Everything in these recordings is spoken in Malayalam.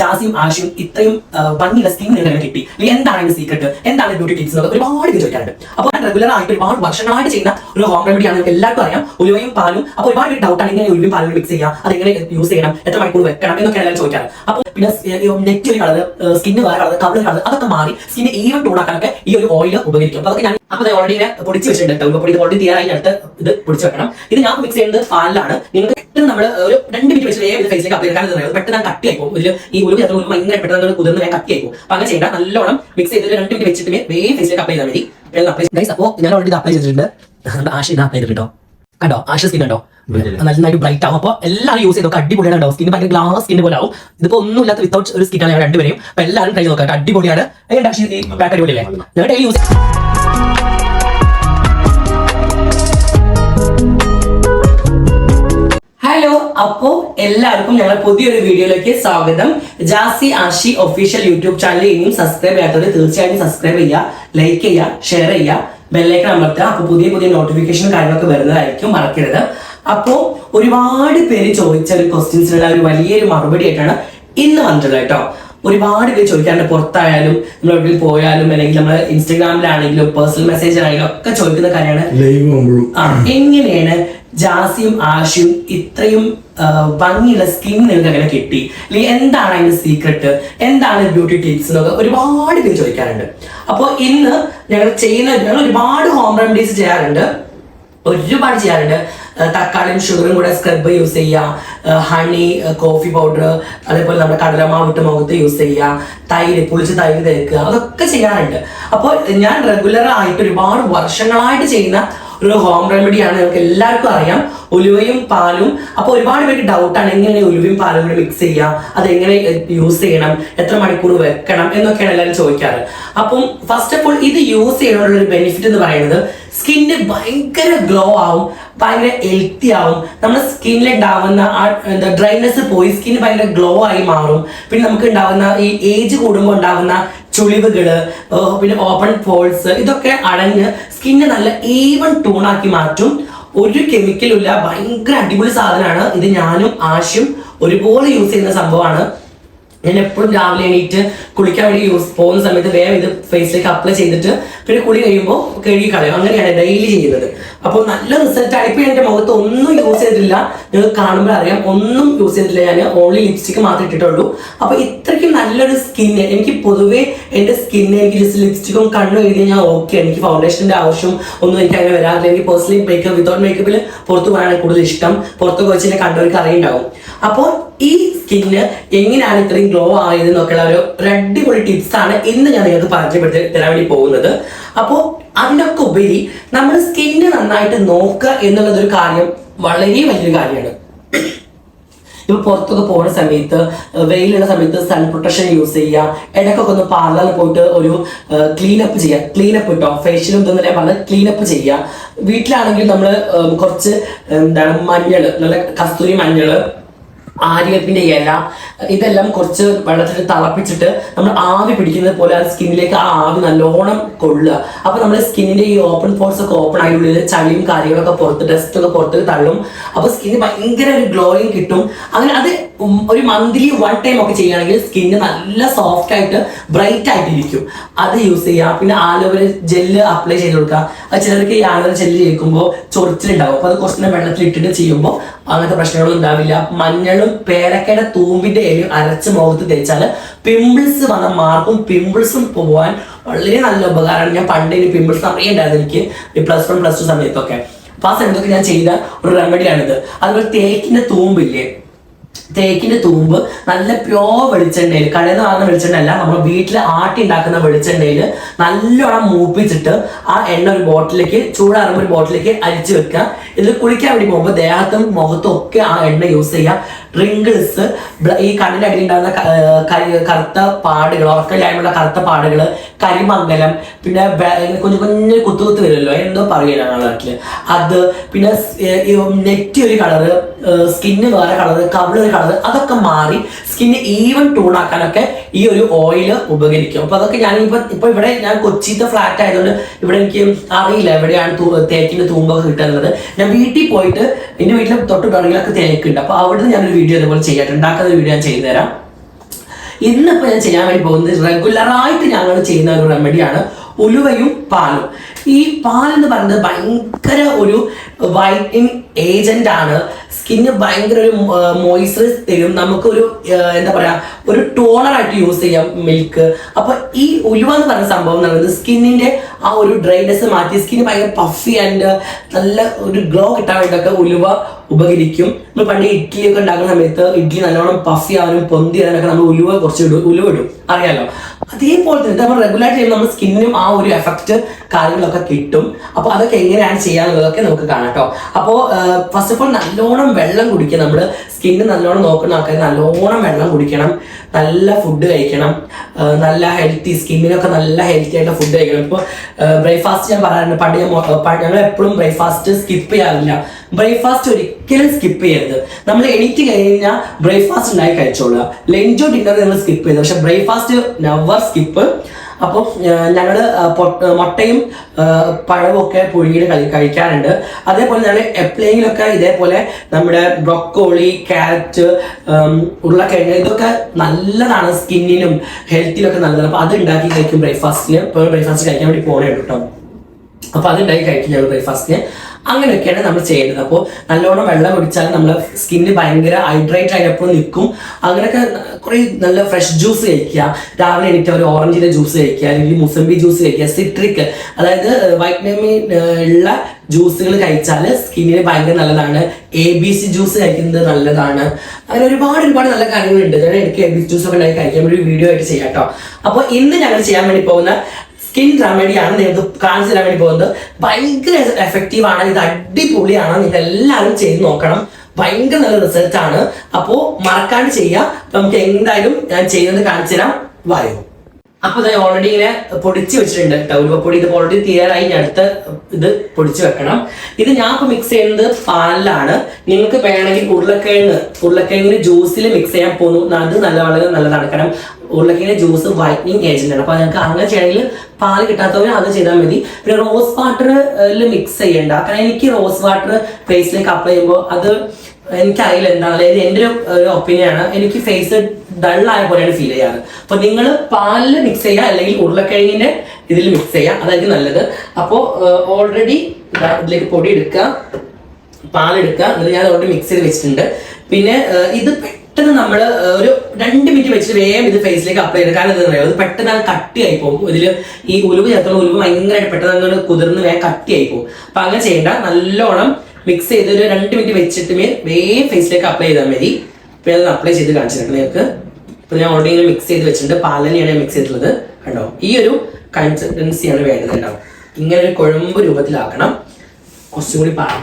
ജാസിയും ആഷിയും ഇത്രയും ഭംഗിയുള്ള സ്കിൻ എങ്ങനെ കിട്ടി. എന്താണ് അതിന്റെ സീക്രട്ട് എന്താണ് ബ്യൂട്ടി ടിപ്സ് എന്നൊക്കെ ഒരുപാട് പേര് ചോദിക്കാറുണ്ട്. അപ്പോൾ ഞാൻ റെഗുലർ ആയിട്ട് ഒരുപാട് വർഷങ്ങളായിട്ട് ചെയ്യുന്ന ഒരു ഹോം റെമഡി ആണ് എല്ലാവർക്കും അറിയാം. ഉലുവയും പാലും അപ്പോൾ ഒരുപാട് പേര് ആണ് ഇങ്ങനെ ഉലുവയും പാലും മിക്സ് ചെയ്യാം അത് എങ്ങനെ യൂസ് ചെയ്യണം എത്ര മണിക്കൂർ വെക്കണം എന്നൊക്കെ എല്ലാവരും ചോദിക്കാറ്. അപ്പോൾ പിന്നെ നെറ്റ് ഒരു കളർ സ്കിന്ന് വേറെ കളർ കവൾ കളർ അതൊക്കെ മാറി സ്കിന്ന് ഈവൻ ടൂണാക്കാനൊക്കെ ഈ ഒരു ഓയിൽ ഉപകരിക്കും. അപ്പോൾ അതൊക്കെ ഞാൻ അപ്പോൾ ഓൾറെഡി പൊടിച്ച് വെച്ചിട്ടുണ്ട് ടൗൺ പൊടി ഓൾറെഡി തയ്യാറായി അടുത്ത് ഇത് പൊടിച്ച് വെക്കണം. ഇത് ഞാൻ മിക്സ് ചെയ്യുന്നത് പാലിലാണ്. നിങ്ങൾക്ക് പെട്ടെന്ന് നമ്മൾ ഒരു രണ്ട് മിനിറ്റ് വെച്ചിട്ട് ഏത് ഫേസിലേക്ക് അപ്ലൈ ചെയ്യാൻ തന്നെ പെട്ടെന്ന് കട്ടി ആയിപ്പോ ഇതിൽ ഈ ഉലുവ ചേർത്ത് ഉലുവ ഭയങ്കര പെട്ടെന്ന് കുതിർന്ന് വേഗം കട്ടി ആയിപ്പോ അപ്പൊ അങ്ങനെ ചെയ്യേണ്ട നല്ലോണം മിക്സ് ചെയ്തിട്ട് രണ്ട് മിനിറ്റ് വെച്ചിട്ട് വേഗം ഫേസിലേക്ക് അപ്ലൈ ചെയ്താൽ മതി. അപ്ലൈ ഗൈസ് അപ്പോൾ ഞാൻ ഓൾറെഡി അപ്ലൈ ചെയ്തിട്ടുണ്ട്. ആശ ഇത് അപ്ലൈ ചെയ്തിട്ടോ കണ്ടോ? ആശ സ്കിൻ കണ്ടോ? നന്നായിട്ട് ബ്രൈറ്റ് ആവും. അപ്പോൾ എല്ലാവരും യൂസ് ചെയ്തോ അടിപൊളിയാണ് കേട്ടോ. സ്കിൻ ഭയങ്കര ഗ്ലാസ് സ്കിൻ പോലെ ആവും. ഇതിപ്പോ ഒന്നും ഇല്ലാത്ത വിത്തൗട്ട് ഒരു സ്കിൻ ആണ് രണ്ടുപേരും അപ്പൊ എല്ലാവരും ട്രൈ നോക്കാം അടിപൊളിയാണ്. പാക്ക് അടിപൊളിയല്ലേ? ഞാൻ ഡെയിലി യൂസ് അപ്പോ എല്ലാവർക്കും ഞങ്ങൾ പുതിയൊരു വീഡിയോയിലേക്ക് സ്വാഗതം. Jasi Ashi official YouTube channel ഇനിയും സബ്സ്ക്രൈബ് ചെയ്യാത്തവർ തീർച്ചയായും സബ്സ്ക്രൈബ് ചെയ്യുക ലൈക്ക് ചെയ്യുക ഷെയർ ചെയ്യുക ബെല്ലൈക്കൺ അമർത്തുക. അപ്പോൾ പുതിയ പുതിയ നോട്ടിഫിക്കേഷൻ കാര്യങ്ങളൊക്കെ വരുന്നതായിരിക്കും മറക്കരുത്. അപ്പോൾ ഒരുപാട് പേര് ചോദിച്ച ഒരു ക്വസ്റ്റ്യൻസിനുള്ള ഒരു വലിയൊരു മറുപടി ആയിട്ടാണ് ഇന്ന് വന്നിട്ടുള്ളത് കേട്ടോ. ഒരുപാട് പേര് ചോദിക്കാറുണ്ട് പുറത്തായാലും നമ്മൾ എവിടെയും പോയാലും അല്ലെങ്കിൽ നമ്മൾ ഇൻസ്റ്റാഗ്രാമിലാണെങ്കിലും പേഴ്സണൽ മെസ്സേജ് ആണെങ്കിലും ഒക്കെ ചോദിക്കുന്ന കാര്യമാണ് എങ്ങനെയാണ് ജാസിയും ആഷിയും ഇത്രയും ഭംഗിയുള്ള സ്കിൻ നിങ്ങൾക്ക് അങ്ങനെ കിട്ടി. അല്ലെങ്കിൽ എന്താണ് അതിന്റെ സീക്രട്ട് എന്താണ് ബ്യൂട്ടി ടിപ്സ് എന്നൊക്കെ ഒരുപാട് പേര് ചോദിക്കാറുണ്ട്. അപ്പോൾ ഇന്ന് ഞങ്ങൾ ചെയ്യുന്ന ഞങ്ങൾ ഒരുപാട് ഹോം റെമഡീസ് ചെയ്യാറുണ്ട്. ഒരുപാട് ചെയ്യാറുണ്ട്. തക്കാളിയും ഷുഗറും കൂടെ സ്ക്രബ് യൂസ് ചെയ്യുക. ഹണി കോഫി പൗഡർ അതേപോലെ നമ്മുടെ കടലമാവിട്ട് മുഖത്ത് യൂസ് ചെയ്യുക. തൈര് പുളിച്ച് തൈര് തേക്കുക. അതൊക്കെ ചെയ്യാറുണ്ട്. അപ്പോൾ ഞാൻ റെഗുലർ ആയിട്ട് ഒരുപാട് വർഷങ്ങളായിട്ട് ചെയ്യുന്ന ഒരു ഹോം റെമഡിയാണ് നിങ്ങൾക്ക് എല്ലാവർക്കും അറിയാം. ഉലുവയും പാലും. അപ്പോൾ ഒരുപാട് പേർക്ക് ഡൗട്ടാണ് എങ്ങനെ ഉലുവയും പാലും കൂടി മിക്സ് ചെയ്യാം? അത് എങ്ങനെ യൂസ് ചെയ്യണം? എത്ര മണിക്കൂർ വെക്കണം? എന്നൊക്കെയാണ് എല്ലാവരും ചോദിക്കാറ്. അപ്പം ഫസ്റ്റ് ഓഫ് ഓൾ ഇത് യൂസ് ചെയ്യണമുള്ള ഒരു ബെനിഫിറ്റ് എന്ന് പറയുന്നത് സ്കിന്ന് ഭയങ്കര ഗ്ലോ ആവും ഭയങ്കര ഹെൽത്തി ആവും. നമ്മുടെ സ്കിന്നിൽ ഉണ്ടാവുന്ന ആ എന്താ ഡ്രൈനെസ് പോയി സ്കിന്ന് ഭയങ്കര ഗ്ലോ ആയി മാറും. പിന്നെ നമുക്ക് ഉണ്ടാവുന്ന ഈ ഏജ് കൂടുമ്പോൾ ഉണ്ടാവുന്ന ചുളിവുകൾ ഏർ പിന്നെ ഓപ്പൺ ഫോൾസ് ഇതൊക്കെ അടഞ്ഞ് സ്കിന്നെ നല്ല ഈവൻ ടൂണാക്കി മാറ്റും. ഒരു കെമിക്കലും ഇല്ല ഭയങ്കര അടിപൊളി സാധനമാണ്. ഇത് ഞാനും ആശും ഒരുപോലെ യൂസ് ചെയ്യുന്ന സംഭവമാണ്. ഞാൻ എപ്പോഴും രാവിലെ എണീറ്റ് കുളിക്കാൻ വേണ്ടി യൂസ് പോകുന്ന സമയത്ത് വേഗം ഇത് ഫേസിലേക്ക് അപ്ലൈ ചെയ്തിട്ട് പിന്നെ കുളി കഴിയുമ്പോൾ കഴുകി കളയും. അങ്ങനെയാണ് ഡെയിലി ചെയ്യുന്നത്. അപ്പോൾ നല്ല റിസൾട്ട് ആണ്. ഇപ്പൊ എന്റെ മുഖത്ത് ഒന്നും യൂസ് ചെയ്തിട്ടില്ല. നിങ്ങൾ കാണുമ്പോൾ അറിയാം. ഒന്നും യൂസ് ചെയ്തിട്ടില്ല. ഞാൻ ഓൺലി ലിപ്സ്റ്റിക് മാത്രമേ ഇട്ടിട്ടുള്ളൂ. അപ്പൊ ഇത്രയ്ക്കും നല്ലൊരു സ്കിൻ എനിക്ക് പൊതുവേ എന്റെ സ്കിന്ന് എനിക്ക് ജസ്റ്റ് ലിപ്സ്റ്റിക്കും കണ്ണു എഴുതി ഞാൻ ഓക്കെ എനിക്ക് ഫൗണ്ടേഷന്റെ ആവശ്യം ഒന്നും എനിക്ക് അങ്ങനെ വരാറില്ല. എനിക്ക് പേഴ്സണലി മേക്കപ്പ് വിതൗട്ട് മേക്കപ്പിൽ പുറത്ത് പോകാനാണ് കൂടുതൽ ഇഷ്ടം. വെച്ച് എന്നെ കണ്ടവർക്ക് അറിയുണ്ടാവും. അപ്പോൾ ഈ സ്കിന്ന് എങ്ങനെയാണ് ഇത്രയും ഗ്ലോ ആയത് എന്നൊക്കെയുള്ള ഒരു ഒരു ടിപ്സ് ആണ് ഇന്ന് ഞാൻ നിങ്ങൾക്ക് പരിചയപ്പെടുത്തി തരാൻ വേണ്ടി പോകുന്നത്. അപ്പോൾ അതിനൊക്കെ ഉപരി നമ്മൾ സ്കിന്ന് നന്നായിട്ട് നോക്കുക എന്നുള്ളതൊരു കാര്യം വളരെ വലിയൊരു കാര്യമാണ്. ഇപ്പൊ പുറത്തൊക്കെ പോകുന്ന സമയത്ത് വെയിലുള്ള സമയത്ത് സൺ പ്രൊട്ടക്ഷൻ യൂസ് ചെയ്യുക ഇടയ്ക്കൊക്കെ ഒന്ന് പാർലറിൽ പോയിട്ട് ഒരു ക്ലീനപ്പ് ചെയ്യുക ക്ലീനപ്പ് കിട്ടോ ഫേഷ്യലും ഇതൊന്നും പറഞ്ഞ ക്ലീൻ ചെയ്യുക. വീട്ടിലാണെങ്കിൽ നമ്മൾ കുറച്ച് എന്താണ് മഞ്ഞൾ നല്ല കസ്തൂരി മഞ്ഞൾ ആര്യവേപ്പിന്റെ ഇല ഇതെല്ലാം കുറച്ച് വെള്ളത്തിൽ തിളപ്പിച്ചിട്ട് നമ്മൾ ആവി പിടിക്കുന്നത് പോലെ ആ സ്കിന്നിലേക്ക് ആ ആവി നല്ലോണം കൊള്ളുക. അപ്പൊ നമ്മുടെ സ്കിന്നിന്റെ ഈ ഓപ്പൺ പോർട്സ് ഒക്കെ ഓപ്പൺ ആയി ഉള്ളിൽ ചളിയും കാര്യങ്ങളൊക്കെ പുറത്ത് ഡസ്റ്റ് ഒക്കെ പുറത്തേക്ക് തള്ളും. അപ്പൊ സ്കിന്നിന് ഭയങ്കര ഒരു ഗ്ലോയിങ് കിട്ടും. അങ്ങനെ അത് ഒരു മന്ത്ലി വൺ ടൈം ഒക്കെ ചെയ്യുകയാണെങ്കിൽ സ്കിന്ന് നല്ല സോഫ്റ്റ് ആയിട്ട് ബ്രൈറ്റ് ആയിട്ട് ഇരിക്കും അത് യൂസ് ചെയ്യുക. പിന്നെ ആലോവര ജെല്ല് അപ്ലൈ ചെയ്ത് കൊടുക്കുക. അത് ചിലർക്ക് ഈ ആലോവര ജെല്ല് ചേർക്കുമ്പോൾ ചൊറിച്ചിലുണ്ടാവും. അപ്പൊ അത് കുറച്ച് വെള്ളത്തിൽ ഇട്ടിട്ട് ചെയ്യുമ്പോൾ അങ്ങനത്തെ പ്രശ്നങ്ങളൊന്നും ഉണ്ടാവില്ല. മഞ്ഞളും പേരക്കയുടെ തൂമ്പിന്റെ ഇലയും അരച്ച് മുഖത്ത് തേച്ചാൽ പിമ്പിൾസ് വന്ന മാർക്കും പിമ്പിൾസും പോവാൻ വളരെ നല്ല ഉപകാരമാണ്. ഞാൻ പണ്ട് ഇനി പിമ്പിൾസ് അറിയണ്ടായിരുന്നു എനിക്ക്. പ്ലസ് വൺ പ്ലസ് ടു സമയത്തൊക്കെ. അപ്പൊ ആ സമയത്തൊക്കെ ഞാൻ ചെയ്ത ഒരു റെമഡിയാണിത് അതുപോലെ തേക്കിന്റെ തൂമ്പില്ലേ? തേക്കിന്റെ തൂമ്പ് നല്ല പ്യോർ വെളിച്ചെണ്ണയിൽ കടയിൽ നിന്ന് വാങ്ങുന്ന വെളിച്ചെണ്ണ നമ്മൾ വീട്ടിൽ ആട്ടി ഉണ്ടാക്കുന്ന വെളിച്ചെണ്ണയിൽ നല്ലോണം മൂപ്പിച്ചിട്ട് ആ എണ്ണ ഒരു ബോട്ടിലേക്ക് ചൂടാറുമ്പോൾ ഒരു ബോട്ടിലേക്ക് അരിച്ചു വെക്കുക. ഇത് കുളിക്കാൻ വേണ്ടി പോകുമ്പോൾ ദേഹത്തും മുഖത്തും ഒക്കെ ആ എണ്ണ യൂസ് ചെയ്യുക. റിങ്കിൾസ് ഈ കണ്ണിന്റെ അടിയിൽ ഉണ്ടാകുന്ന കറുത്ത പാടുകൾ ഉറക്കമില്ലായ്മയുള്ള കറുത്ത പാടുകൾ കരിമംഗലം പിന്നെ കുഞ്ഞു കുഞ്ഞു കുത്തു കുത്ത് വരുമല്ലോ എന്തോ പറയുക ഞങ്ങളുടെ നാട്ടിൽ അത് പിന്നെ നെറ്റ് ഒരു കളറ് സ്കിന്ന് വേറെ കളറ് കവിൾ ഒരു കളർ അതൊക്കെ മാറി സ്കിന്ന് ഈവൻ ടൂൺ ആക്കാനൊക്കെ ഈ ഒരു ഓയിൽ ഉപകരിക്കും. അപ്പൊ അതൊക്കെ ഞാൻ ഇപ്പൊ ഇപ്പൊ ഇവിടെ ഞാൻ കൊച്ചിത്തെ ഫ്ലാറ്റ് ആയതുകൊണ്ട് ഇവിടെ എനിക്ക് അറിയില്ല എവിടെയാണ് തേക്കിന്റെ തൂമ്പൊക്കെ കിട്ടുന്നത്. ഞാൻ വീട്ടിൽ പോയിട്ട് എന്റെ വീട്ടിലെ തൊട്ട് കടകളിലൊക്കെ തേക്കുണ്ട്. അപ്പൊ അവിടുന്ന് ഞാനൊരു വീഡിയോ ഇതുപോലെ ചെയ്യാം. ഉണ്ടാക്കുന്ന വീഡിയോ ഞാൻ ചെയ്തു തരാം ഇന്നിപ്പോൾ ഞാൻ ചെയ്യാൻ വേണ്ടി പോകുന്നത് റെഗുലറായിട്ട് ഞങ്ങൾ ചെയ്യുന്ന ഒരു റെമഡിയാണ് ഉലുവയും പാലും. ഈ പാൽ എന്ന് പറയുന്നത് ഭയങ്കര ഒരു വൈറ്റനിങ് ഏജന്റ് ആണ്. സ്കിന്ന് ഭയങ്കര ഒരു മോയ്സ്ചറൈസ് തരും നമുക്കൊരു എന്താ പറയാ ഒരു ടോണർ ആയിട്ട് യൂസ് ചെയ്യാം മിൽക്ക് അപ്പൊ ഈ ഉലുവ എന്ന് പറയുന്ന സംഭവം എന്ന് പറയുന്നത് സ്കിന്നിന്റെ ആ ഒരു ഡ്രൈനെസ് മാറ്റി സ്കിന്ന് ഭയങ്കര പഫി ആൻഡ് നല്ല ഒരു ഗ്ലോ കിട്ടാൻ വേണ്ടിയൊക്കെ ഉലുവ ഉപകരിക്കും. നമ്മൾ പണ്ട് ഇഡ്ഡലി ഒക്കെ ഉണ്ടാക്കുന്ന സമയത്ത് ഇഡ്ഡലി നല്ലോണം പഫി ആവാനും പൊന്തി ആവാനൊക്കെ നമ്മൾ ഉലുവ കുറച്ച് ഇടും. ഉലുവ ഇടും. അറിയാലോ? അതേപോലെ തന്നെ നമ്മൾ റെഗുലർ ചെയ്യുമ്പോൾ നമ്മുടെ സ്കിന്നും ആ ഒരു എഫക്റ്റ് കാര്യങ്ങളൊക്കെ കിട്ടും. അപ്പോൾ അതൊക്കെ എങ്ങനെയാണ് ചെയ്യാന്നുള്ളതൊക്കെ നമുക്ക് കാണാം കേട്ടോ. അപ്പോൾ ഫസ്റ്റ് ഓഫ് ഓൾ നല്ലോണം വെള്ളം കുടിക്കുക നമ്മൾ സ്കിന്ന് നല്ലോണം നോക്കുന്ന ആൾക്കാർ നല്ലോണം വെള്ളം കുടിക്കണം നല്ല ഫുഡ് കഴിക്കണം നല്ല ഹെൽത്തി സ്കിന്നിനൊക്കെ നല്ല ഹെൽത്തി ആയിട്ട് ഫുഡ് കഴിക്കണം. ഇപ്പോൾ ബ്രേക്ക്ഫാസ്റ്റ് ഞാൻ പറയാറുണ്ട് പണ്ട് ഞാൻ ഞങ്ങൾ എപ്പോഴും ബ്രേക്ക്ഫാസ്റ്റ് സ്കിപ്പ് ചെയ്യാറില്ല. ബ്രേക്ക്ഫാസ്റ്റ് ഒരിക്കലും സ്കിപ്പ് ചെയ്യരുത്. നമ്മൾ എണീറ്റ് കഴിഞ്ഞാൽ ബ്രേക്ക്ഫാസ്റ്റ് ഉണ്ടായി കഴിച്ചോളുക. ലഞ്ചോ ഡിന്നർ നിങ്ങൾ സ്കിപ്പ് ചെയ്തു പക്ഷെ ബ്രേക്ക്ഫാസ്റ്റ് നവർ സ്കിപ്പ് അപ്പോൾ ഞങ്ങൾ മുട്ടയും പഴവും ഒക്കെ പുഴുങ്ങിയിട്ട് കഴി കഴിക്കാറുണ്ട്. അതേപോലെ ഞങ്ങൾ എപ്പോഴെങ്കിലൊക്കെ ഇതേപോലെ നമ്മുടെ ബ്രൊക്കോളി ക്യാരറ്റ് ഉരുളക്കിഴങ്ങ് ഇതൊക്കെ നല്ലതാണ് സ്കിന്നിനും ഹെൽത്തിനൊക്കെ നല്ലതാണ്. അപ്പോൾ അത് ഉണ്ടാക്കി കഴിക്കും ബ്രേക്ക്ഫാസ്റ്റിന്. ബ്രേക്ക്ഫാസ്റ്റ് കഴിക്കാൻ വേണ്ടി പോകണേ കേട്ടോ അപ്പോൾ അത് ഉണ്ടാക്കി കഴിക്കും ഞങ്ങൾ ബ്രേക്ക്ഫാസ്റ്റിന്. അങ്ങനെയൊക്കെയാണ് നമ്മൾ ചെയ്യേണ്ടത് അപ്പോൾ നല്ലോണം വെള്ളം കുടിച്ചാൽ നമ്മുടെ സ്കിന്ന് ഭയങ്കര ഹൈഡ്രേറ്റ് ആയപ്പോൾ നിൽക്കും. അങ്ങനെയൊക്കെ കുറേ നല്ല ഫ്രഷ് ജ്യൂസ് കഴിക്കുക. രാവിലെ എണീറ്റ് ഒരു ഓറഞ്ചിന്റെ ജ്യൂസ് കഴിക്കുക. അല്ലെങ്കിൽ മുസംബി ജ്യൂസ് കഴിക്കുക. സിട്രിക് അതായത് വൈറ്റമിൻ ഉള്ള ജ്യൂസുകൾ കഴിച്ചാൽ സ്കിന്നിന് ഭയങ്കര നല്ലതാണ്. എ ബി സി ജ്യൂസ് കഴിക്കുന്നത് നല്ലതാണ്. അങ്ങനെ ഒരുപാട് ഒരുപാട് നല്ല കാര്യങ്ങളുണ്ട്. ഞാൻ എനിക്ക് എ ബി സി ജ്യൂസ് ഒക്കെ ഉണ്ടാക്കി കഴിക്കാൻ ഒരു വീഡിയോ ആയിട്ട് ചെയ്യാം കേട്ടോ അപ്പോൾ ഇന്ന് ഞങ്ങൾ ചെയ്യാൻ വേണ്ടി പോകുന്ന സ്കിൻ റെമഡിയാണ് നിങ്ങൾക്ക് കാണിച്ചു തരാൻ വേണ്ടി പോകുന്നത്. ഭയങ്കര എഫക്റ്റീവ് ആണ്. ഇത് അടിപൊളിയാണ്. നിങ്ങൾ എല്ലാവരും ചെയ്ത് നോക്കണം. ഭയങ്കര നല്ല റിസൾട്ട് ആണ്. അപ്പോൾ മറക്കാണ്ട് ചെയ്യുക നമുക്ക് എന്തായാലും ഞാൻ ചെയ്യുന്നത് കാണിച്ചു തരാം. വായു അപ്പൊ ഇത് ഓൾറെഡി ഇങ്ങനെ പൊടിച്ച് വെച്ചിട്ടുണ്ട്. കേട്ടോ പൊടി ഇത് ഓൾറെഡി തീരാറായി അടുത്ത് ഇത് പൊടിച്ച് വെക്കണം. ഇത് ഞാൻ ഇപ്പൊ മിക്സ് ചെയ്യുന്നത് പാലിലാണ്. നിങ്ങൾക്ക് വേണമെങ്കിൽ ഉരുളക്കിഴങ്ങ് ഉരുളക്കിഴങ്ങിന് ജ്യൂസിൽ മിക്സ് ചെയ്യാൻ പോകുന്നു. അത് നല്ല വളരെ നല്ലതാണ്. കാരണം ഉരുളക്കിഴങ്ങിന്റെ ജ്യൂസ് വൈറ്റനിങ് ഏജന്റ് ആണ്. അപ്പൊ നിങ്ങൾക്ക് അങ്ങനെ ചെയ്യണമെങ്കിൽ പാൽ കിട്ടാത്തവർ അത് ചെയ്താൽ മതി. പിന്നെ റോസ് വാട്ടറിൽ മിക്സ് ചെയ്യണ്ട. കാരണം എനിക്ക് റോസ് വാട്ടർ ഫേസിലേക്ക് അപ്ലൈ ചെയ്യുമ്പോൾ അത് എനിക്കറിയില്ല എന്താണ്. അതായത് എന്റെ ഒരു ഒപ്പീനിയൻ ആണ്. എനിക്ക് ഫേസ് ഡൾ ആയ പോലെയാണ് ഫീൽ ചെയ്യാറ്. അപ്പൊ നിങ്ങൾ പാലിൽ മിക്സ് ചെയ്യുക അല്ലെങ്കിൽ ഉരുളക്കിഴങ്ങിന്റെ ഇതിൽ മിക്സ് ചെയ്യുക അതായിരിക്കും നല്ലത്. അപ്പോൾ ഓൾറെഡി ഇതിലേക്ക് പൊടി എടുക്കുക പാലെടുക്കുക. എന്നിട്ട് ഞാൻ ഓൾറെഡി മിക്സ് ചെയ്ത് വെച്ചിട്ടുണ്ട്. പിന്നെ ഇത് പെട്ടെന്ന് നമ്മൾ ഒരു രണ്ട് മിനിറ്റ് വെച്ചിട്ട് വേഗം ഇത് ഫേസിലേക്ക് അപ്ലൈ ചെയ്ത്. കാരണം എന്താ പറയുക അത് പെട്ടെന്ന് അത് കട്ടിയായി പോകും. ഇതിൽ ഈ ഉലുവ് ചേർത്തുള്ള ഉലുവ് ഭയങ്കരമായിട്ട് പെട്ടെന്ന് അങ്ങോട്ട് കുതിർന്ന് വേഗം കട്ടിയായി പോകും. അപ്പൊ അങ്ങനെ ചെയ്യേണ്ട. നല്ലോണം മിക്സ് ചെയ്ത് ഒരു രണ്ട് മിനിറ്റ് വെച്ചിട്ട് മേൽ വേഗം ഫേസിലേക്ക് അപ്ലൈ ചെയ്താൽ മതി. ഇപ്പൊ ഞാൻ അപ്ലൈ ചെയ്ത് കാണിച്ചിട്ടുണ്ട് നിങ്ങൾക്ക്. ഇപ്പൊ ഞാൻ ഓൾറെഡി ഇങ്ങനെ മിക്സ് ചെയ്ത് വെച്ചിട്ടുണ്ട്. പാലനെയാണ് മിക്സ് ചെയ്തിട്ടുള്ളത്. കണ്ടോ? ഈ ഒരു കൺസിസ്റ്റൻസിയാണ് വേണ്ടത് കേട്ടോ. ഇങ്ങനെ ഒരു കുഴമ്പ് രൂപത്തിലാക്കണം. കുറച്ചും കൂടി പാൽ.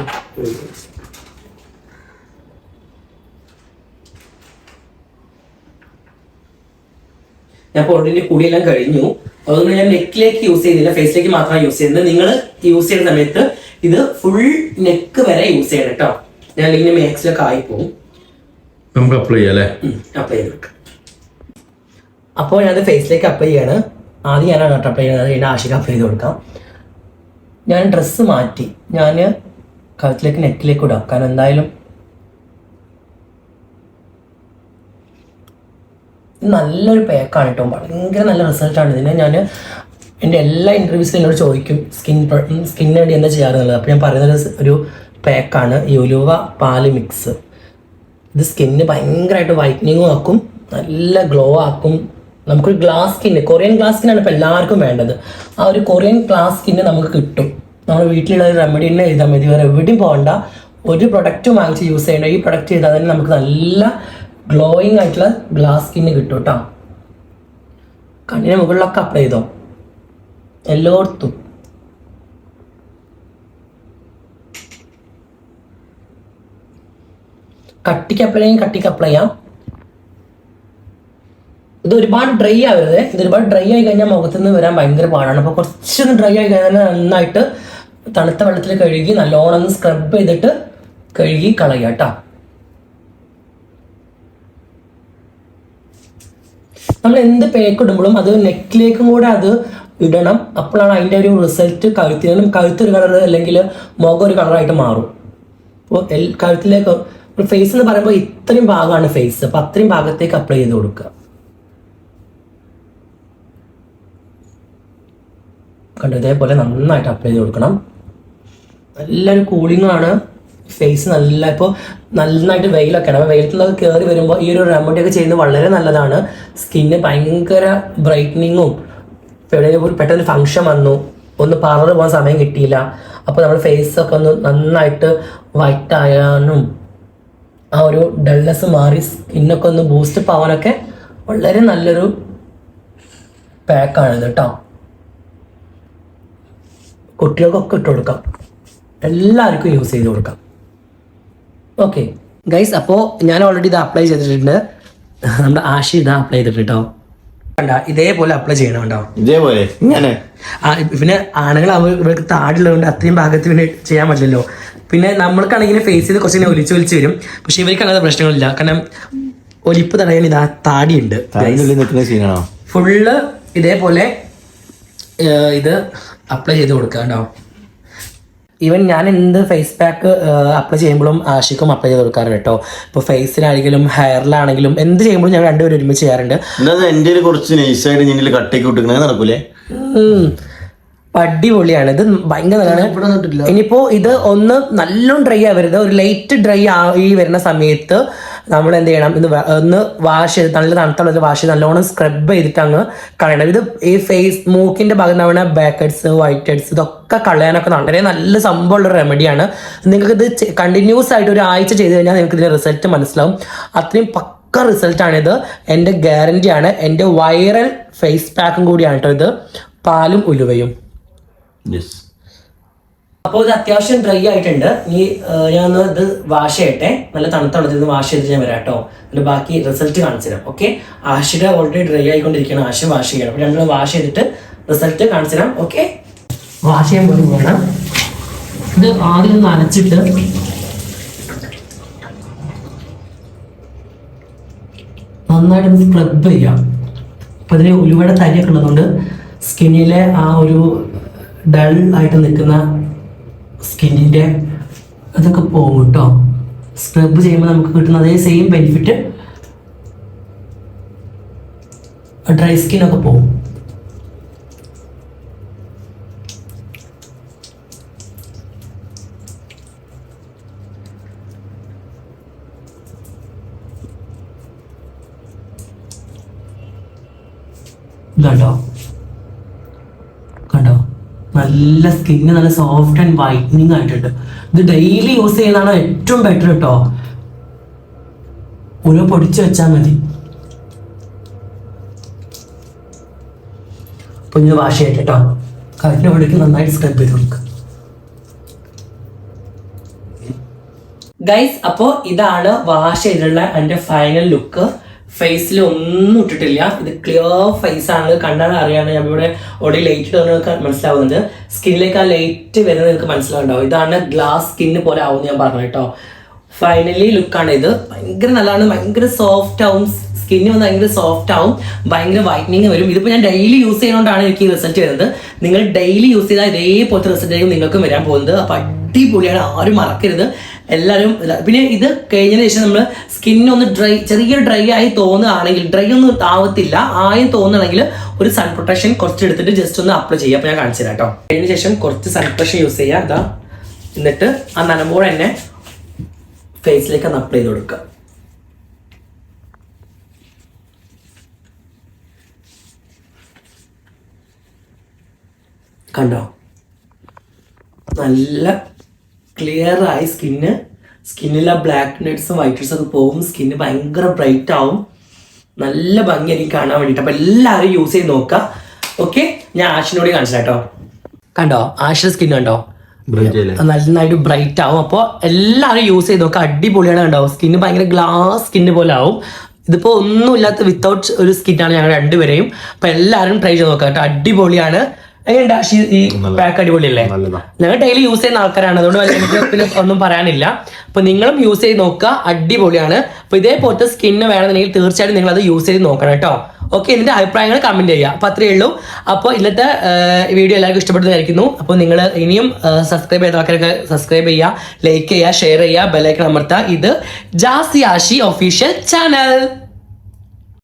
ഞാൻ ഓൾറെഡി കൂടിയെല്ലാം കഴിഞ്ഞു. അതുകൊണ്ട് ഞാൻ നെക്കിലേക്ക് യൂസ് ചെയ്യുന്നില്ല ഫേസിലേക്ക് മാത്രമാണ് യൂസ് ചെയ്യുന്നത്. നിങ്ങൾ യൂസ് ചെയ്യുന്ന സമയത്ത് ഇത് ഫുൾ നെക്ക് വരെ യൂസ് ചെയ്യണം കേട്ടോ ഞാൻ അല്ലെങ്കിൽ മാക്സിലൊക്കെ പോകും നമുക്ക് അപ്ലൈ ചെയ്യാം അല്ലേ? അപ്ലൈ ചെയ്ത് അപ്പോൾ ഞാനത് ഫേസിലേക്ക് അപ്ലൈ ചെയ്യാണ്. ആദ്യം ഞാനാണ് കേട്ടോ അപ്ലൈ ചെയ്യുന്നത് അത് കഴിഞ്ഞാൽ അപ്ലൈ ചെയ്ത് കൊടുക്കാം. ഞാൻ ഡ്രസ്സ് മാറ്റി. ഞാൻ കഴുത്തിലേക്ക് നെക്കിലേക്ക് ഇടാം. കാരണം എന്തായാലും നല്ലൊരു പാക്കാണ് കേട്ടോ. ഭയങ്കര നല്ല റിസൾട്ടാണ് ഇതിന് ഞാൻ എന്റെ എല്ലാ ഇന്റർവ്യൂസിലും എന്നോട് ചോദിക്കും സ്കിൻ സ്കിന്നിന് വേണ്ടി എന്താ ചെയ്യാറുള്ളത്? അപ്പോൾ ഞാൻ പറയുന്നത് ഒരു പാക്കാണ് യുലുവ പാൽ മിക്സ് ഇത് സ്കിന്നിന് ഭയങ്കരമായിട്ട് വൈറ്റനിങ്ങും ആക്കും നല്ല ഗ്ലോ ആക്കും. നമുക്കൊരു ഗ്ലാസ് സ്കിന്ന് കൊറിയൻ ഗ്ലാസ് സ്കിന്നാണ് ഇപ്പോൾ എല്ലാവർക്കും വേണ്ടത്. ആ ഒരു കൊറിയൻ ഗ്ലാസ് സ്കിന്ന് നമുക്ക് കിട്ടും. നമ്മുടെ വീട്ടിലുള്ള ഒരു റെമഡി തന്നെ എഴുതാൻ മതി. വേറെ എവിടെയും പോകണ്ട. ഒരു പ്രൊഡക്റ്റും വാങ്ങിച്ച് യൂസ് ചെയ്യേണ്ട. ഈ പ്രൊഡക്റ്റ് ചെയ്താൽ തന്നെ നമുക്ക് നല്ല ഗ്ലോയിങ് ആയിട്ടുള്ള ഗ്ലാസ് സ്കിന്ന് കിട്ടും കേട്ടോ കണ്ണിന് മുകളിലൊക്കെ അപ്ലൈ ചെയ്തോ. എല്ലായിടത്തും കട്ടിക്ക് അപ്ലൈ ചെയ്യാൻ കട്ടിക്ക് അപ്ലൈ ചെയ്യാം. ഇത് ഒരുപാട് ഡ്രൈ ആവരുത്. ഇത് ഒരുപാട് ഡ്രൈ ആയി കഴിഞ്ഞാൽ മുഖത്ത് നിന്ന് വരാൻ ഭയങ്കര പാടാണ്. അപ്പോൾ കുറച്ചൊന്ന് ഡ്രൈ ആയി കഴിഞ്ഞാൽ നന്നായിട്ട് തണുത്ത വെള്ളത്തിൽ കഴുകി നല്ലോണം സ്ക്രബ് ചെയ്തിട്ട് കഴുകി കളയുക കേട്ടോ നമ്മൾ എന്ത് പേക്ക് ഇടുമ്പോഴും അത് നെക്കിലേക്കും കൂടെ അത് ഇടണം. അപ്പോഴാണ് അതിന്റെ ഒരു റിസൾട്ട് കഴുത്തിനും കഴുത്തൊരു കളർ അല്ലെങ്കിൽ മുഖം ഒരു കളറായിട്ട് മാറും. അപ്പോൾ എൽ കഴുത്തിലേക്ക് ഫേസ് എന്ന് പറയുമ്പോൾ ഇത്രയും ഭാഗമാണ് ഫേസ് അപ്പോൾ അത്രയും ഭാഗത്തേക്ക് അപ്ലൈ ചെയ്ത് കൊടുക്കുക. കണ്ടു ഇതേപോലെ നന്നായിട്ട് അപ്ലൈ ചെയ്ത് കൊടുക്കണം. നല്ലൊരു കൂളിംഗ് ആണ്. ഫേസ് നല്ല ഇപ്പോൾ നന്നായിട്ട് വെയിലൊക്കെയാണ്. അപ്പോൾ വെയിലത്തുള്ളത് കയറി വരുമ്പോൾ ഈ ഒരു റെമഡി ഒക്കെ ചെയ്യുന്നത് വളരെ നല്ലതാണ്. സ്കിന്ന് ഭയങ്കര ബ്രൈറ്റനിങ്ങും എവിടെയെങ്കിലും പെട്ടെന്ന് ഫംഗ്ഷൻ വന്നു. ഒന്ന് പാർലർ പോകാൻ സമയം കിട്ടിയില്ല. അപ്പോൾ നമ്മുടെ ഫേസ് ഒക്കെ ഒന്ന് നന്നായിട്ട് വൈറ്റ് ആയാനും ആ ഒരു ഡൾനെസ് മാറി സ്കിന്നൊക്കെ ഒന്ന് ബൂസ്റ്റ് ആവാനൊക്കെ വളരെ നല്ലൊരു പാക്കാണിത് കേട്ടോ കുട്ടികൾക്കൊക്കെ ഇട്ട് കൊടുക്കാം. എല്ലാവർക്കും യൂസ് ചെയ്ത് കൊടുക്കാം. ഓക്കെ ഗൈസ് അപ്പോൾ ഞാൻ ഓൾറെഡി ഇത് അപ്ലൈ ചെയ്തിട്ടുണ്ട്. നമ്മുടെ ആഷി ഇത് അപ്ലൈ ചെയ്തിട്ട് കേട്ടോ കണ്ട ഇതേപോലെ അപ്ലൈ ചെയ്യണം കേട്ടോ ഇതേപോലെ? ഇങ്ങനെ? പിന്നെ ആണുങ്ങൾ ഇവർക്ക് താടിയുള്ളതുകൊണ്ട് അത്രയും ഭാഗത്ത് പിന്നെ ചെയ്യാൻ പറ്റില്ലല്ലോ. പിന്നെ നമ്മൾക്കാണെങ്കിൽ ഫേസ് ചെയ്ത് കുറച്ച് ഇങ്ങനെ ഒലിച്ച് ഒലിച്ച് വരും. പക്ഷെ ഇവർക്ക് അങ്ങനത്തെ പ്രശ്നങ്ങളില്ല. കാരണം ഒലിപ്പ് തടയാൻ ഇതാ താടിയുണ്ട്. ഫുള്ള് ഇതേപോലെ ഇത് അപ്ലൈ ചെയ്ത് കൊടുക്കാം കേട്ടോ ഈവൻ ഞാൻ എന്ത് ഫേസ് പാക്ക് അപ്ലൈ ചെയ്യുമ്പോഴും ആഷിക്കും അപ്ലൈ ചെയ്ത് കൊടുക്കാറുണ്ട് കേട്ടോ. ഇപ്പോൾ ഫേസിലാണെങ്കിലും ഹെയറിലാണെങ്കിലും എന്ത് ചെയ്യുമ്പോഴും ഞാൻ രണ്ടുപേരും ഒരുമിച്ച് ചെയ്യാറുണ്ട്. എന്റെ കുറച്ച് നൈസായിട്ട് കട്ടേക്ക് വിട്ടിരിക്കണത് നടക്കൂലേ. അടിപൊളിയാണ്. ഇത് ഭയങ്കര നല്ലതാണ്. ഇനിയിപ്പോ ഇത് ഒന്ന് നല്ലോണം ഡ്രൈ ആവരുത്. ഒരു ലൈറ്റ് ഡ്രൈ ആയി വരുന്ന സമയത്ത് നമ്മൾ എന്ത് ചെയ്യണം? ഇത് ഒന്ന് വാഷ് ചെയ്ത് നല്ല തണുത്തുള്ള വാഷ് ചെയ്ത് നല്ലോണം സ്ക്രബ് ചെയ്തിട്ട് അങ്ങ് കളയണം. ഇത് ഈ ഫേസ് മൂക്കിന്റെ ഭാഗം തവണ ബാക്ക് ഹെഡ്സ് വൈറ്റ് ഹെഡ്സ് ഇതൊക്കെ കളയാനൊക്കെ വളരെ നല്ല സംഭവമുള്ള റെമഡിയാണ് നിങ്ങൾക്ക് ഇത് കണ്ടിന്യൂസ് ആയിട്ട് ഒരു ആഴ്ച ചെയ്ത് കഴിഞ്ഞാൽ നിങ്ങൾക്ക് ഇതിന്റെ റിസൾട്ട് മനസ്സിലാവും. അത്രയും പക്ക റിസൾട്ടാണിത് എന്റെ ഗ്യാരണ്ടിയാണ് എന്റെ വൈറൽ ഫേസ് പാക്കും കൂടിയാണ് കേട്ടോ ഇത്. പാലും ഉലുവയും. അപ്പോൾ ഇത് അത്യാവശ്യം ഡ്രൈ ആയിട്ടുണ്ട്. ഇനി ഞാൻ ഒന്ന് ഇത് വാഷ് ചെയ്യട്ടെ. നല്ല തണുത്ത വെള്ളത്തിൽ നിന്ന് വാഷ് ചെയ്തിട്ട് ഞാൻ വരാം കേട്ടോ എന്നിട്ട് ബാക്കി റിസൾട്ട് കാണിച്ചു തരാം ഓക്കെ ആഷിയുടെ ഓൾറെഡി ഡ്രൈ ആയിക്കൊണ്ടിരിക്കുകയാണ്. ആശ വാഷ് ചെയ്യണം. അപ്പോൾ രണ്ടും വാഷ് ചെയ്തിട്ട് റിസൾട്ട് കാണിച്ചു തരാം ഓക്കെ വാഷ് ചെയ്യാൻ പോലും വേണം ഇത് ആദ്യം ഒന്ന് നനച്ചിട്ട് നന്നായിട്ട് സ്ക്രബ് ചെയ്യാം. അപ്പം ഇതിന് ഉലുവയുടെ തരിയൊക്കെ ഉള്ളതുകൊണ്ട് സ്കിന്നിലെ ആ ഒരു ഡൾ ആയിട്ട് നിൽക്കുന്ന സ്കിന്നിന്റെ അതൊക്കെ പോകും കേട്ടോ. സ്ക്രബ് ചെയ്യുമ്പോൾ നമുക്ക് കിട്ടുന്ന അതേ സെയിം ബെനിഫിറ്റ് ഡ്രൈ സ്കിന്നൊക്കെ പോകും. ഇതാട്ടോ. നല്ല സ്കിന്ന് നല്ല സോഫ്റ്റ് ആൻഡ് വൈറ്റനിങ് ആയിട്ടുണ്ട്. ഇത് ഡെയിലി യൂസ് ചെയ്യുന്നതാണ് ഏറ്റവും ബെറ്റർ കേട്ടോ ഒരു പൊടിച്ച് വെച്ചാൽ മതി. അപ്പൊ ഇന്ന് വാഷ് ചെയ്യട്ടെ കേട്ടോ കാറ്റിന്റെ പൊടിക്ക് നന്നായിട്ട് സ്ക്രബ് ചെയ്ത് കൊടുക്കുക ഗൈസ് അപ്പോ ഇതാണ് വാഷ് ചെയ്തിട്ടുള്ള എന്റെ ഫൈനൽ ലുക്ക് ഫേസിൽ ഒന്നും ഇട്ടിട്ടില്ല. ഇത് ക്ലിയർ ഫേസ് ആണ് കണ്ടാൽ അറിയാണ് ഞാൻ ഇവിടെ ഓടി ലൈറ്റ് നിങ്ങൾക്ക് മനസ്സിലാവുന്നുണ്ട്. സ്കിന്നിലേക്ക് ആ ലൈറ്റ് വരുന്നത് നിങ്ങൾക്ക് മനസ്സിലാവുണ്ടാവും ഇതാണ് ഗ്ലാസ് സ്കിന്ന് പോലെ ആവും ഞാൻ പറഞ്ഞു കേട്ടോ. ഫൈനലി ലുക്കാണ് ഇത്. ഭയങ്കര നല്ലതാണ്. ഭയങ്കര സോഫ്റ്റ് ആവും. സ്കിന്ന് വന്ന് ഭയങ്കര സോഫ്റ്റ് ആവും. ഭയങ്കര വൈറ്റനിങ് വരും. ഇതിപ്പോൾ ഞാൻ ഡെയിലി യൂസ് ചെയ്യുന്നതുകൊണ്ടാണ് എനിക്ക് ഈ റിസൾട്ട് വരുന്നത്. നിങ്ങൾ ഡെയിലി യൂസ് ചെയ്താൽ ഇതേപോലത്തെ റിസൾട്ട് ആയിരിക്കും നിങ്ങൾക്കും വരാൻ പോകുന്നത്. അപ്പോൾ അടിപൊളിയാണ്. ആരും മറക്കരുത്. എല്ലാവരും പിന്നെ ഇത് കഴിഞ്ഞതിന് ശേഷം നമ്മൾ സ്കിന്നൊന്ന് ഡ്രൈ ചെറിയൊരു ഡ്രൈ ആയി തോന്നുകയാണെങ്കിൽ ഡ്രൈ ഒന്നും ആവത്തില്ല. ആയും തോന്നുകയാണെങ്കിൽ ഒരു സൺ പ്രൊട്ടക്ഷൻ കുറച്ച് എടുത്തിട്ട് ജസ്റ്റ് ഒന്ന് അപ്ലൈ ചെയ്യുക അപ്പോൾ ഞാൻ കാണിച്ചു തരാം കേട്ടോ അതിന് ശേഷം കുറച്ച് സൺ പ്രൊട്ടക്ഷൻ യൂസ് ചെയ്യുക. അതാ എന്നിട്ട് ആ നനമ്പോൾ തന്നെ ഫേസിലേക്ക് ഒന്ന് അപ്ലൈ ചെയ്ത് കൊടുക്കുക. കണ്ടോ? നല്ല ക്ലിയർ ആയി സ്കിന്ന് സ്കിന്നിലെ ബ്ലാക്ക് നെറ്റ്സും വൈറ്റ് ഹെഡ്സും ഒക്കെ പോകും സ്കിന്ന് ഭയങ്കര ബ്രൈറ്റ് ആവും. നല്ല ഭംഗിയായിരിക്കും കാണാൻ വേണ്ടിയിട്ട്. അപ്പോൾ എല്ലാവരും യൂസ് ചെയ്ത് നോക്കുക ഓക്കെ ഞാൻ ആഷിനോട് കാണിച്ചു കേട്ടോ. കണ്ടോ? ആഷിന്റെ സ്കിൻ കണ്ടോ? നന്നായിട്ട് ബ്രൈറ്റ് ആവും. അപ്പോൾ എല്ലാവരും യൂസ് ചെയ്ത് നോക്കുക അടിപൊളിയാണ് കണ്ടോ? സ്കിന്ന് ഭയങ്കര ഗ്ലാസ് സ്കിന്ന് പോലെ ആവും. ഇതിപ്പോൾ ഒന്നുമില്ലാത്ത വിത്തൗട്ട് ഒരു സ്കിന്നാണ് ഞങ്ങൾ രണ്ടുപേരെയും. അപ്പോൾ എല്ലാവരും ട്രൈ ചെയ്ത് നോക്കുക കേട്ടോ. അടിപൊളിയാണ്. എങ്ങനെയുണ്ട് ആഷി ഈ പാക്ക് അടിപൊളിയല്ലേ? ഞങ്ങൾ ഡെയിലി യൂസ് ചെയ്യുന്ന ആൾക്കാരാണ്. അതുകൊണ്ട് വലിയ എനിക്ക് ഒന്നും പറയാനില്ല. അപ്പൊ നിങ്ങളും യൂസ് ചെയ്ത് നോക്കുക. അടിപൊളിയാണ്. അപ്പൊ ഇതേപോലത്തെ സ്കിന്ന് വേണമെന്നുണ്ടെങ്കിൽ തീർച്ചയായിട്ടും നിങ്ങൾ അത് യൂസ് ചെയ്ത് നോക്കണം കേട്ടോ. ഓക്കെ ഇതിന്റെ അഭിപ്രായങ്ങൾ കമന്റ് ചെയ്യുക. അപ്പൊ അത്രയേ ഉള്ളൂ. അപ്പോൾ ഇന്നത്തെ വീഡിയോ എല്ലാവർക്കും ഇഷ്ടപ്പെട്ടതായിരിക്കുന്നു അപ്പോൾ നിങ്ങൾ ഇനിയും സബ്സ്ക്രൈബ് ചെയ്ത ആൾക്കാരൊക്കെ സബ്സ്ക്രൈബ് ചെയ്യുക ലൈക്ക് ചെയ്യുക ഷെയർ ചെയ്യുക ബെലൈക്കൺ അമർത്തുക. ഇത് ജാസി ആഷി ഒഫീഷ്യൽ ചാനൽ